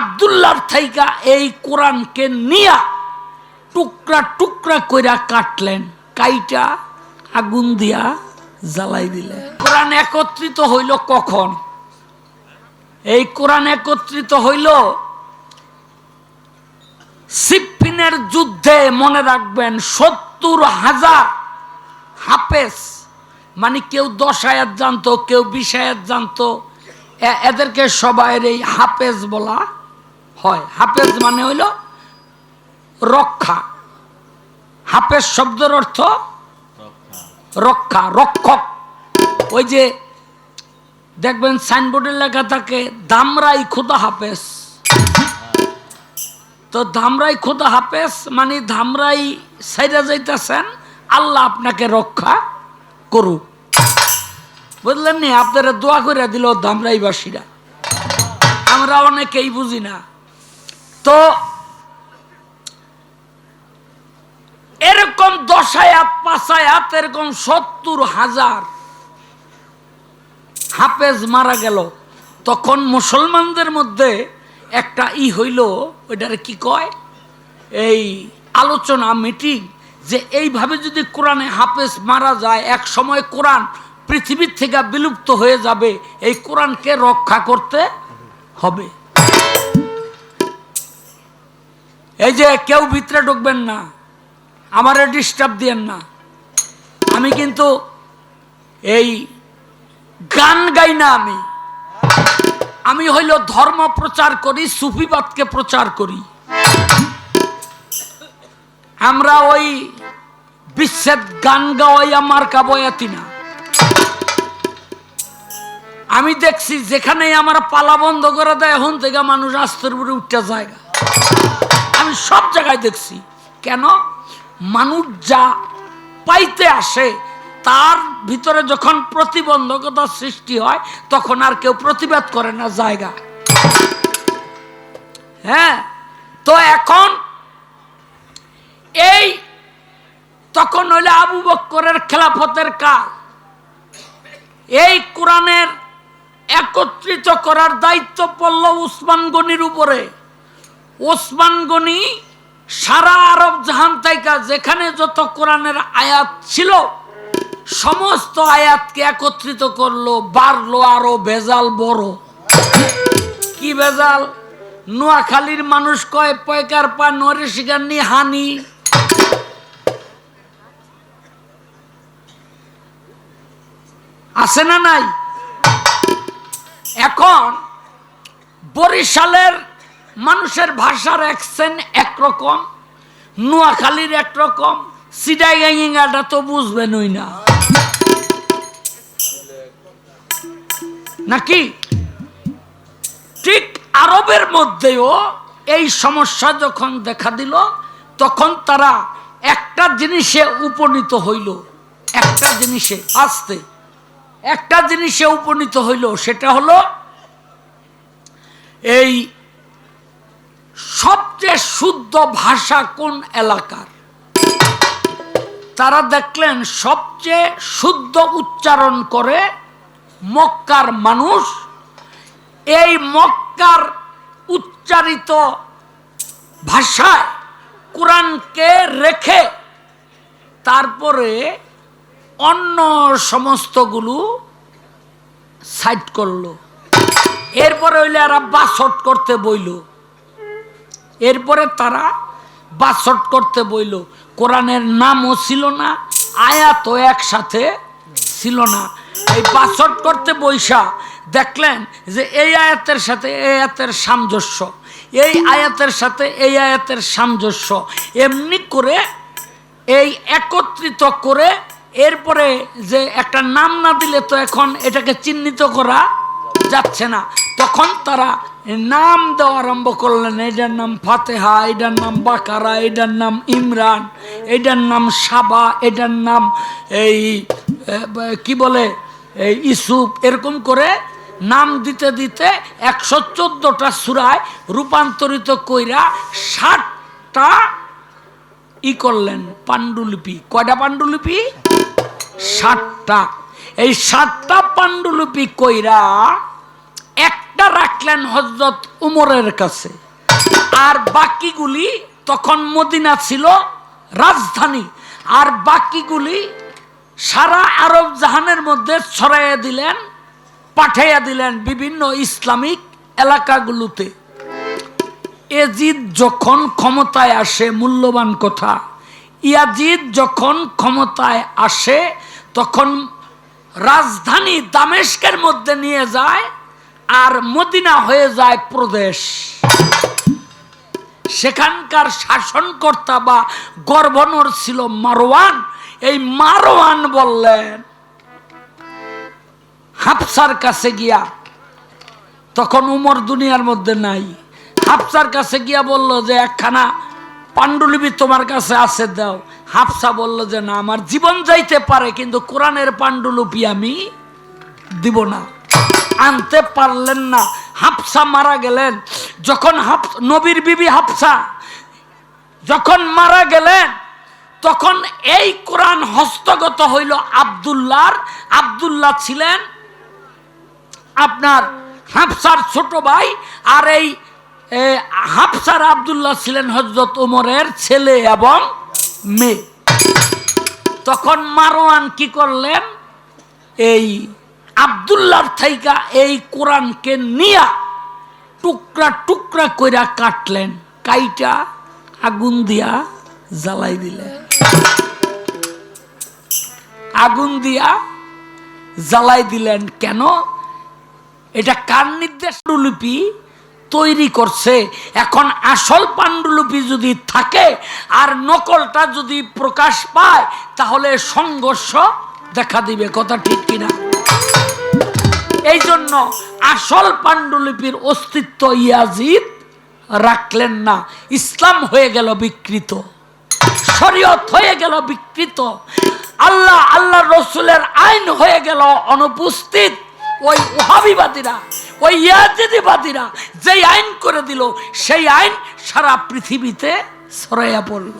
আবদুল্লার থাইকা এই কোরআনকে নিয়া টুকরা টুকরা কইরা কাটলেন, কাইটা আগুন দিয়া জ্বালাই দিলেন। কোরআন একত্রিত হইল কখন? এই কোরআন একত্রিত হইল সিপ্পিনের যুদ্ধে, মনে রাখবেন, সত্তর হাজার হাফেজ মানে কেউ দশ আয়াত জানতো, কেউ বিশ আয়াত জানতো এদেরকে সবাইয়ের এই হাফেজ বলা হয়। হাফেজ মানে হইল রক্ষা। হাফেজ শব্দের অর্থ রক্ষা। রক্ষক। ওই যে দেখবেন সাইনবোর্ডের লেখা থাকে দামরাই খুদা হাফেজ। তো ধামরাই খোদা হাফেজ মানে ধামরাই সাইরা যাইতেছেন আল্লাহ আপনাকে রক্ষা করুক। বুঝলেন নি? আপনারা দোয়া করে দিল ধামরাইবাসীরা আমরা অনেকেই বুঝি না। তো এরকম দশ আয়াত, পাঁচ আয়াত, এরকম সত্তর হাজার হাফেজ মারা গেল, তখন মুসলমানদের মধ্যে একটা ই হইল, ওইটারে কি কয়? এই আলোচনা, মিটিং, যে এইভাবে যদি কোরআনে হাফেজ মারা যায়, এক সময় কোরআন পৃথিবীর থেকে বিলুপ্ত হয়ে যাবে, এই কোরআনকে রক্ষা করতে হবে। এই যে কেউ ভিতরে ঢুকবেন না, আমারে ডিস্টার্ব দিয়েন না। আমি কিন্তু এই গান গাই না আমি। আমি হইল ধর্ম প্রচার করি, সুফিবাদকে প্রচার করি। আমরা ওই বিশ্বের গান গাওয়াইয়া মার্কা বয়াতি না। আমি দেখছি যেখানে আমার পালা বন্ধ করে দেয়, এখন থেকে মানুষ আস্তের উপরে উঠতে জায়গা আমি সব জায়গায় দেখছি। কেন? মানুষ যা পাইতে আসে, তার ভিতরে যখন প্রতিবন্ধকতা সৃষ্টি হয়, তখন আর কেউ প্রতিবাদ করে না জায়গা। হ্যাঁ? তো এখন এই তখন হইলে আবু বক্করের খেলাফতের কাল এই কোরআনের একত্রিত করার দায়িত্ব পড়ল উসমান গনির উপরে। ওসমান গনি সারা আরব জাহান তাইকা যেখানে যত কোরআনের আয়াত ছিল, সমস্ত আয়াতকে একত্রিত করল, বাড়লো আরও ভেজাল বড়। কি ভেজাল? নোয়াখালীর মানুষ কয়, পয়কার পা নরে শিকার নি, হানি। আছে না নাই? এখন বরিশালের মানুষের ভাষার অ্যাকসেন্ট একরকম, নোয়াখালীর একরকম সিডাইগাইঙ্গাটা তো বুঝবেনই না। নাকি? ঠিক আরবের মধ্যেও এই সমস্যা যখন দেখা দিল, তখন তারা একটা জিনিসে উপনীত হইল, একটা জিনিসে আসতে, একটা জিনিসে উপনীত হইল, সেটা হলো এই শুদ্ধ ভাষা কোন এলাকার? তারা দেখলেন সবচেয়ে শুদ্ধ উচ্চারণ করে মক্কার মানুষ। এই মক্কার উচ্চারিত ভাষায় কোরআনকে রেখে তারপরে অন্য সমস্তগুলো সাইড করল। এরপরে হইলে এরা বাসট করতে বইল। এরপরে তারা বাসট করতে বইল। কোরআনের নামও ছিল না, আয়াতও একসাথে ছিল না। এই বাসট করতে বৈশা দেখলেন যে এই আয়াতের সাথে এই আয়াতের সামঞ্জস্য, এই আয়াতের সাথে এই আয়াতের সামঞ্জস্য। এমনি করে এই একত্রিত করে এরপরে যে একটা নাম না দিলে তো এখন এটাকে চিহ্নিত করা যাচ্ছে না। তখন তারা নাম দেওয়া আরম্ভ করলেন, এটার নাম ফাতেহা, এটার নাম বাকারা, এটার নাম ইমরান, এটার নাম সাবা, এটার নাম এই কি বলে, এই ইসুফ, এরকম করে নাম দিতে দিতে একশো চোদ্দোটা সুরায় রূপান্তরিত কইরা ষাটটা ই করলেন পাণ্ডুলিপি। কয়টা পাণ্ডুলিপি? ষাটটা। এই ষাটটা পাণ্ডুলিপি কইরা একটা রাখলেন হজরত উমরের কাছে। আর বাকিগুলি তখন মদিনা ছিল রাজধানী। আর বাকিগুলি সারা আরব জাহানের মধ্যে ছড়াইয়া দিলেন, পাঠাইয়া দিলেন বিভিন্ন ইসলামিক এলাকাগুলোতে। এজিদ যখন ক্ষমতায় আসে, মূল্যবান কথা, ইয়াজিদ যখন ক্ষমতায় আসে, তখন রাজধানী দামেস্কের মধ্যে নিয়ে যায় আর মদিনা হয়ে যায় প্রদেশ। সেখানকার শাসনকর্তা বা গভর্নর ছিল মারওয়ান। এই মারওয়ান বললেন, হাফসার কাছে গিয়া, তখন উমর দুনিয়ার মধ্যে নাই। হাফসার কাছে গিয়া বলল যে, একখানা পাণ্ডুলিপি তোমার কাছে আছে, দাও। হাফসা বলল যে, না, আমার জীবন যাইতে পারে, কিন্তু কোরআনের পাণ্ডুলিপি আমি দিব না। আনতে পারলেন না। হাফসা মারা গেলেন। যখন হাফ নবীর বিবি হাফসা যখন মারা গেলেন, তখন এই কোরআন হস্তগত হইল আবদুল্লাহর। আবদুল্লাহ ছিলেন আপনার হাফসার ছোট ভাই আর এই হাফসার আবদুল্লাহ ছিলেন হজরত ওমরের ছেলে এবং মেয়ে। তখন মারোয়ান কি করলেন? এই আবদুল্লার থাইকা এই কোরআনকে নিয়া টুকরা টুকরা কইরা কাটলেন, কাইটা আগুন দিয়া জ্বালাই দিলেন। আগুন দিয়া জ্বালাই দিলেন কেন? এটা কার নির্দেশ? পাণ্ডুলিপি তৈরি করছে। এখন আসল পাণ্ডুলিপি যদি থাকে আর নকলটা যদি প্রকাশ পায়, তাহলে সংঘর্ষ দেখা দিবে। কথা ঠিক কিনা? এই জন্য আসল পাণ্ডুলিপির অস্তিত্ব ইয়াজিদ রাখলেন না। ইসলাম হয়ে গেল বিকৃত। শরীয়ত হয়ে গেল বিকৃত। আল্লাহ আল্লাহ রসুলের আইন হয়ে গেল অনুপস্থিত। ওই ওহাবিবাদীরা, ওই ইয়াজিদিবাদীরা যেই আইন করে দিল, সেই আইন সারা পৃথিবীতে ছড়াইয়া পড়ল।